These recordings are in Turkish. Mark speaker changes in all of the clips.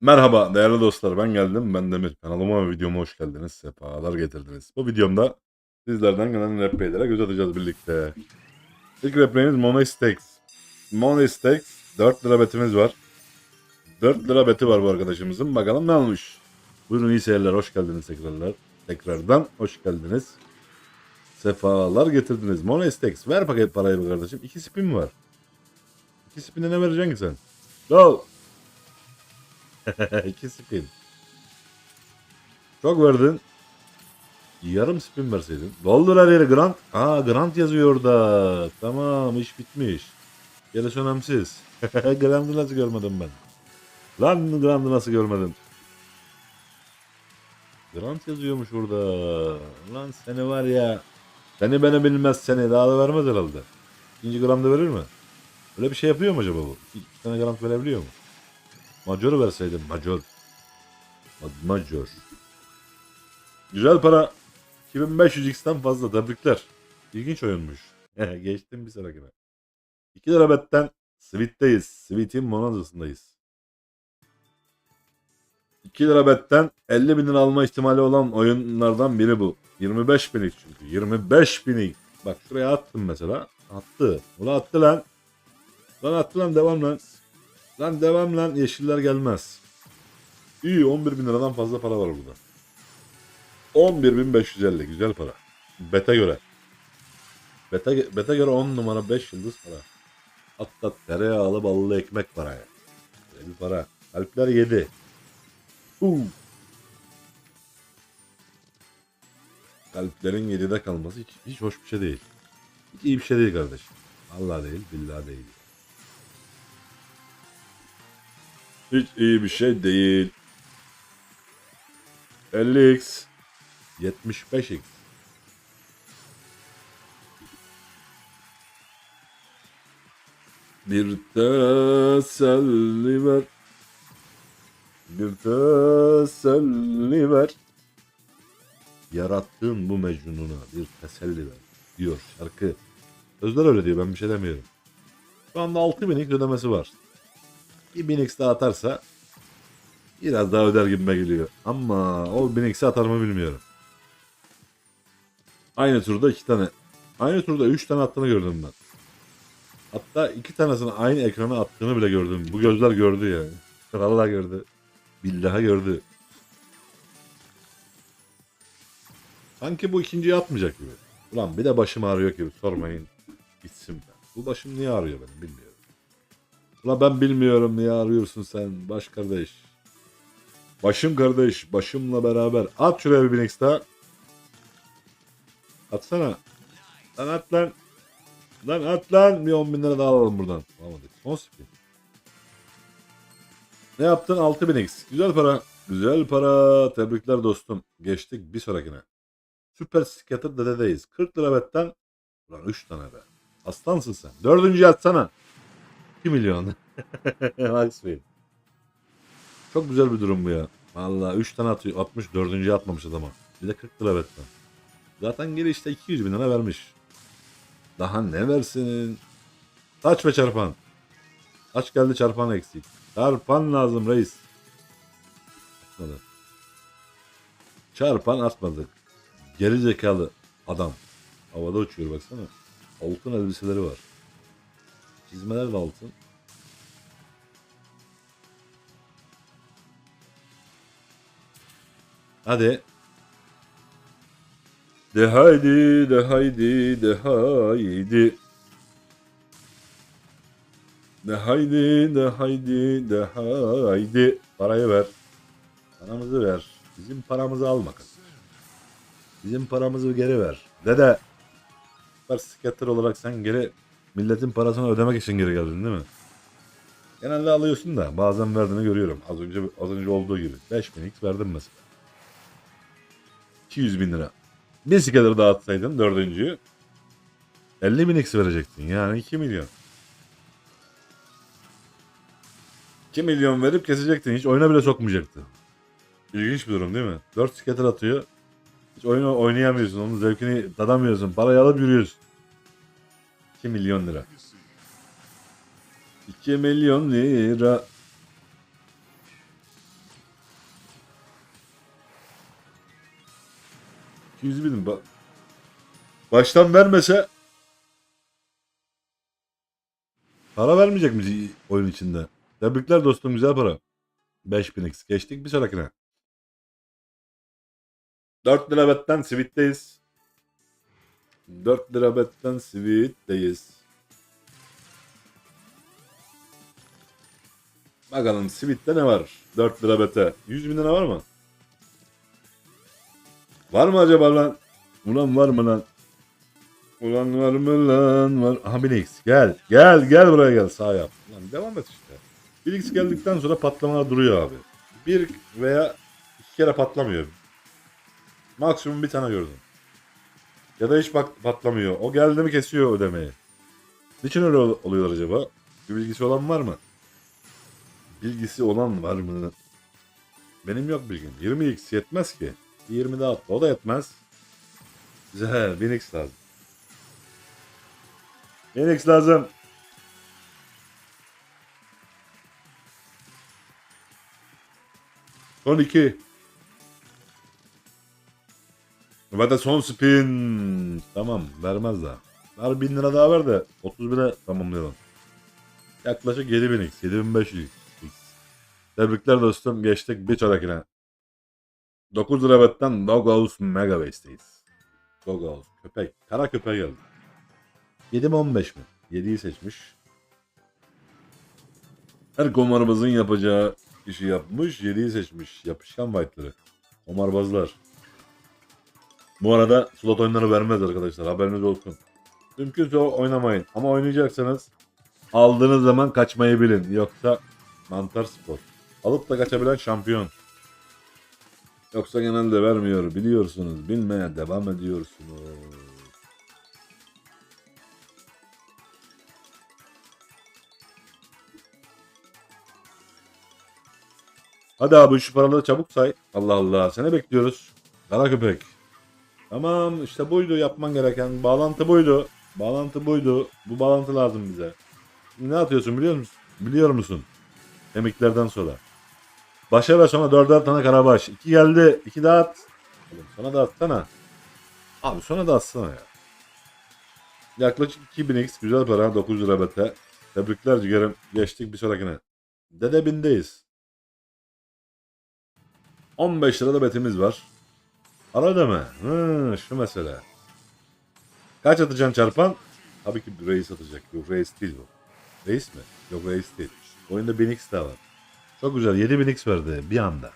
Speaker 1: Merhaba değerli dostlar ben geldim ben Demir kanalıma ve videoma hoş geldiniz sefalar getirdiniz. Bu videomda sizlerden gelen RP'lere göz atacağız birlikte. İlk Money Stakes. Money Stakes 4 lira betimiz var. 4 lira beti var bu arkadaşımızın bakalım ne almış. Buyurun iyi seyirler hoş geldiniz tekrarlar. Tekrardan hoş geldiniz. Sefalar getirdiniz. Money Stakes ver paket parayı be kardeşim. 2 spin var. 2 spin'e ne vereceksin sen? Go! 2 spin. Çok verdin. Yarım spin verseydin. Doldur her yeri Grant. Aa Grant yazıyor orada. Tamam iş bitmiş. Gerisi önemsiz. Grant'ı nasıl görmedim ben? Lan Grant'ı nasıl görmedim? Grant yazıyormuş orada. Lan seni var ya. Seni beni bilmez seni. Daha da vermez herhalde. İkinci Grant'ı verir mi? Öyle bir şey yapıyor mu acaba bu? İki iki tane Grant verebiliyor mu? Major verseydim. Major. Ma- Major. Güzel para. 2500x'ten fazla. Tebrikler. İlginç oyunmuş. Geçtim bir sonrakine. 2 lira betten Sweet'teyiz. Sweet'in monazasındayız. 2 lira betten 50 bin lira alma ihtimali olan oyunlardan biri bu. 25 binlik çünkü. 25 binlik. Bak şuraya attım mesela. Attı. Ulan attı lan. Lan attı lan devam lan. Lan devam lan yeşiller gelmez. İyi 11 bin liradan fazla para var burada. 11.550 güzel para. Bete göre. Bete, bete göre 10 numara 5 yıldız para. Hatta tereyağlı ballı ekmek para ya. Böyle bir para. Kalpler 7. Uu. Kalplerin 7'de kalması hiç, hiç hoş bir şey değil. Hiç iyi bir şey değil kardeşim. Allah değil, billah değil. Hiç iyi bir şey değil. 50x 75x Bir teselli ver Bir teselli ver Yarattığın bu mecnununa bir teselli ver diyor şarkı. Sözler öyle diyor ben bir şey demiyorum. Şu anda 6000x ödemesi var. Bir 1000x daha atarsa biraz daha öder gibime geliyor. Ama o 1000x'i atar mı bilmiyorum. Aynı turda iki tane. Aynı turda üç tane attığını gördüm ben. Hatta iki tanesini aynı ekrana attığını bile gördüm. Bu gözler gördü ya. Vallahi gördü. Billahi gördü. Sanki bu ikinciyi atmayacak gibi. Ulan bir de başım ağrıyor gibi sormayın. Gitsin ben. Bu başım niye ağrıyor benim bilmiyorum. Ulan ben bilmiyorum niye arıyorsun sen baş kardeş. Başım kardeş başımla beraber. At şuraya bir Binix daha. Atsana. Lan at lan. Lan at lan. Bir 10 bin lira daha alalım buradan. Alamadık. Son spin. Ne yaptın? 6 bin X. Güzel para. Güzel para. Tebrikler dostum. Geçtik bir sonrakine. Süper Skater dededeyiz. 40 lira betten. Ulan 3 tane be. Aslansın sen. Dördüncü atsana. 2 milyon. Max Bey. Çok güzel bir durum bu ya. Valla 3 tane atıyor. 60 dördüncüye atmamış adama. Bir de 40 lira betten. Zaten geri işte 200 bin lira vermiş. Daha ne versin? Taç ve çarpan. Taç geldi çarpan eksik. Çarpan lazım reis. Atmadı. Çarpan atmadık. Geri zekalı adam. Havada uçuyor baksana. Altın elbiseleri var. Çizmeler de altın. Hadi. De haydi, de haydi, de haydi. De haydi, de haydi, de haydi. Parayı ver. Paramızı ver. Bizim paramızı alma. Bizim paramızı geri ver. Dede. Süper skater olarak sen geri milletin parasını ödemek için geri geldin değil mi? Genelde alıyorsun da bazen verdiğini görüyorum. Az önce az önce olduğu gibi. 5000 x verdim mesela. 200 bin lira. Bir skater dağıtsaydın dördüncüyü 50 bin x verecektin. Yani 2 milyon. 2 milyon verip kesecektin. Hiç oyuna bile sokmayacaktı. İlginç bir durum değil mi? 4 skater atıyor. Hiç oyunu oynayamıyorsun. Onun zevkini tadamıyorsun. Parayı alıp yürüyorsun. 2 milyon lira. 2 milyon lira. Yüz bin bak. Baştan vermese para vermeyecek mi oyun içinde? Tebrikler dostum güzel para. 5000 x geçtik bir sonrakine. 4 lira betten sivitteyiz. 4 lira betten Sweet'teyiz. Bakalım Sweet'te ne var? 4 lira bete. 100 bin lira var mı? Var mı acaba lan? Ulan var mı lan? Ulan var mı lan? Var. Aha 1000x. Gel. Gel. Gel buraya gel. Sağ yap. Lan devam et işte. 1x geldikten sonra patlamalar duruyor abi. Bir veya iki kere patlamıyor. Maksimum bir tane gördüm. Ya da hiç bak patlamıyor. O geldi mi kesiyor ödemeyi. Niçin öyle ol- oluyor acaba? Bir bilgisi olan var mı? Bilgisi olan var mı? Benim yok bilgim. 20x yetmez ki. 20 daha atla. O da yetmez. Güzel. 1000x lazım. 1000x lazım. Son 2. Ve de son spin. Tamam vermez daha. Ver 1000 lira daha ver de 30 bine tamamlayalım. Yaklaşık 7000 x 7500 x. Tebrikler dostum geçtik bir sonrakine. 9 lira betten Doghouse Megabase'deyiz. Doghouse köpek. Kara köpeğe geldi. 7 mi 15 mi? 7'yi seçmiş. Her komarımızın yapacağı işi yapmış. 7'yi seçmiş. Yapışkan white'ları. Omarbazlar. Bu arada slot oyunları vermez arkadaşlar. Haberiniz olsun. Mümkünse oynamayın. Ama oynayacaksanız aldığınız zaman kaçmayı bilin. Yoksa mantar spor. Alıp da kaçabilen şampiyon. Yoksa genelde vermiyor. Biliyorsunuz. Bilmeye devam ediyorsunuz. Hadi abi şu paraları çabuk say. Allah Allah. Seni bekliyoruz. Kara köpek. Tamam işte buydu yapman gereken. Bağlantı buydu. Bağlantı buydu. Bu bağlantı lazım bize. Ne atıyorsun biliyor musun? Biliyor musun? Kemiklerden sonra. Başa ve sona dörder tane karabaş. İki geldi. iki daha at. Oğlum sonra da atsana. Abi sonra da atsana ya. Yaklaşık 2000x güzel para. 9 lira bete. Tebrikler ciğerim. Geçtik bir sonrakine. Dede bindeyiz. 15 lirada betimiz var. Ara ödeme. Hı, şu mesele. Kaç atacaksın çarpan? Tabii ki reis atacak. Yok reis değil bu. Reis mi? Yok reis değil. Oyunda 1000x daha var. Çok güzel. 7000x verdi bir anda.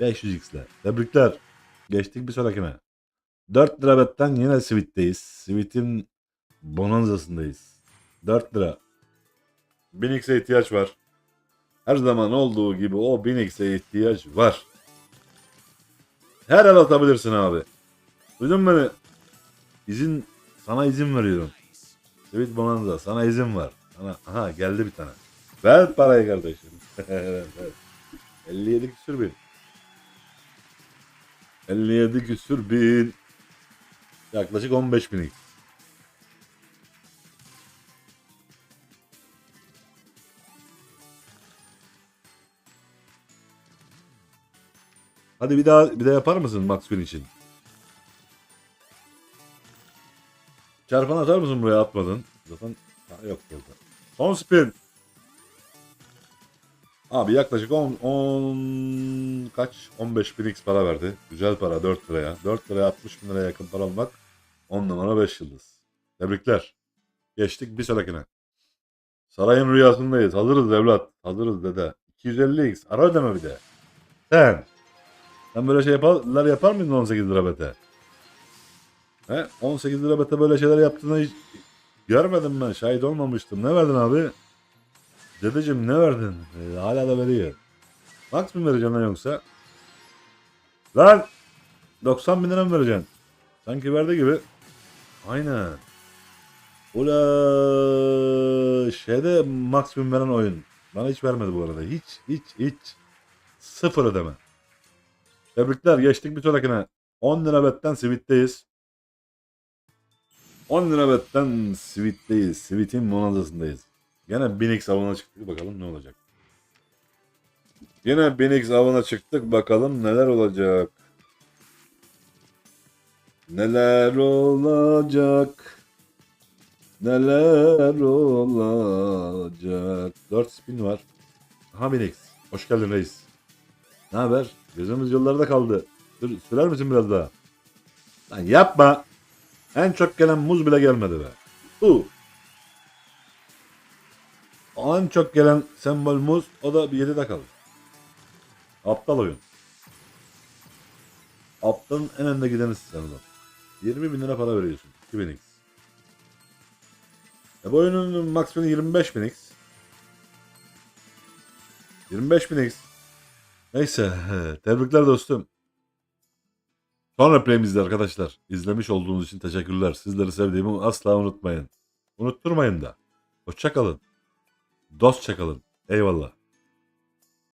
Speaker 1: 500x ile. Tebrikler. Geçtik bir sonrakine. 4 lira betten yine Sweet'teyiz. Sweet'in bonanzasındayız. 4 lira. 1000x'e ihtiyaç var. Her zaman olduğu gibi o 1000x'e ihtiyaç var. Her el atabilirsin abi. Duydun beni? İzin, sana izin veriyorum. Sweet Bonanza sana izin var. Sana, aha geldi bir tane. Ver parayı kardeşim. 57 küsür bin. 57 küsür bin. Yaklaşık 15 bin. Hadi bir daha bir daha yapar mısın Max Win için? Çarpan atar mısın buraya atmadın? Zaten ha, yok burada. Son spin. Abi yaklaşık 10, 10 kaç? 15 bin x para verdi. Güzel para 4 liraya. 4 liraya 60 bin liraya yakın para almak 10 numara 5 yıldız. Tebrikler. Geçtik bir sonrakine. Sarayın rüyasındayız. Hazırız evlat. Hazırız dede. 250x. Ara ödeme bir de. Sen. Sen böyle şey yaparlar yapar mıydın 18 lira bete? He? 18 lira bete böyle şeyler yaptığını hiç görmedim ben. Şahit olmamıştım. Ne verdin abi? Dedeciğim ne verdin? Ee, hala da veriyor. Max mı vereceksin lan yoksa? Lan! 90 bin lira mı vereceksin? Sanki verdi gibi. Aynen. Ula şeyde maksimum veren oyun. Bana hiç vermedi bu arada. Hiç hiç hiç. Sıfır ödeme. Tebrikler geçtik bir sonrakine. 10 lira betten Sweet'teyiz. 10 lira betten Sweet'teyiz. Sweet'in bonanzasındayız. Gene 1000x avına çıktık bakalım ne olacak. Yine 1000x avına çıktık bakalım neler olacak. Neler olacak? Neler olacak? 4 spin var. Aha Binix. Hoş geldin reis. Ne haber? Gözümüz yollarda kaldı. Sür, sürer misin biraz daha? Lan yapma. En çok gelen muz bile gelmedi be. Uh. En çok gelen sembol muz o da bir 7'de kaldı. Aptal oyun. Aptalın en önde gidenisin sen oğlum. 20 bin lira para veriyorsun. 2000x. E bu oyunun maksimum 25 bin x. 25 bin x. Neyse. Tebrikler dostum. Sonra play'imizde arkadaşlar. İzlemiş olduğunuz için teşekkürler. Sizleri sevdiğimi asla unutmayın. Unutturmayın da. Hoşça kalın. Dostça kalın. Eyvallah.